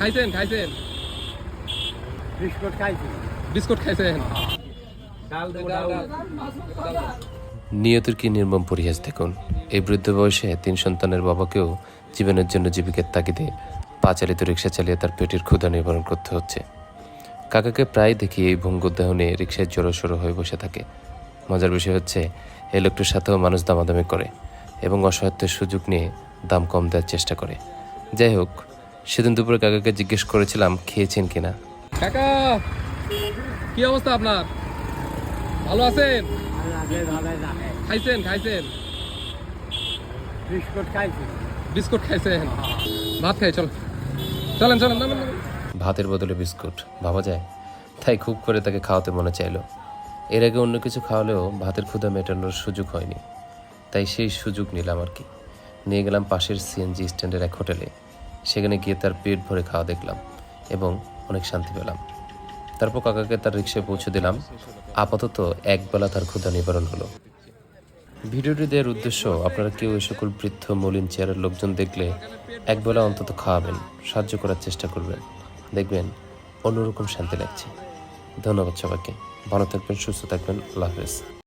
খাইছেন খাইছেন? বিস্কুট খাইছি। বিস্কুট খাইছেন? নিয়তির কি নির্মম পরিহাস দেখুন? এই বৃদ্ধ বয়সে তিন সন্তানের বাবাকেও জীবনের জন্য জীবিকার তাগিদে পা চালিত রিক্সা চালিয়ে তার পেটের ক্ষুধা নিবারণ করতে হচ্ছে। কাকাকে প্রায় দেখি এই ভঙ্গুদেহ নিয়ে রিক্সায় জড়োসড়ো হয়ে বসে থাকে। মজার বিষয় হচ্ছে এই লোকটির সাথেও মানুষ দামাদামি করে এবং অসহায়ত্বের সুযোগ নিয়ে দাম কম দেওয়ার চেষ্টা করে। যাই হোক সেদিন দুপুরে কাকাকে জিজ্ঞেস করেছিলাম খেয়েছেন কিনা। কাকা কি অবস্থা আপনার? ভালো আছেন? খাইছেন খাইছেন? বিস্কুট খাইছি। বিস্কুট খাইছেন? ভাত খাই চল চলেন চলেন। ভাতের বদলে বিস্কুট ভাবা যায়। তাই খুব করে তাকে খাওয়াতে মনে চাইলো। এর আগে অন্য কিছু খাওয়ালেও ভাতের ক্ষুধা মেটানোর সুযোগ হয়নি। তাই সেই সুযোগ নিলাম আর কি। নিয়ে গেলাম পাশের সিএনজি স্ট্যান্ডের এক হোটেলে। সেখানে গিয়ে তার পেট ভরে খাওয়া দেখলাম এবং অনেক শান্তি পেলাম। তারপর কাকাকে তার রিক্সায় পৌঁছে দিলাম। আপাতত একবেলা তার ক্ষুধা নিবারণ হলো। ভিডিওটি দেওয়ার উদ্দেশ্য, আপনারা কেউ এই সকল বৃদ্ধ মলিন চেয়ারের লোকজন দেখলে একবেলা অন্তত খাওয়াবেন, সাহায্য করার চেষ্টা করবেন। দেখবেন অন্যরকম শান্তি লাগছে। ধন্যবাদ সবাইকে। ভালো থাকবেন, সুস্থ থাকবেন। আল্লাহ হাফেজ।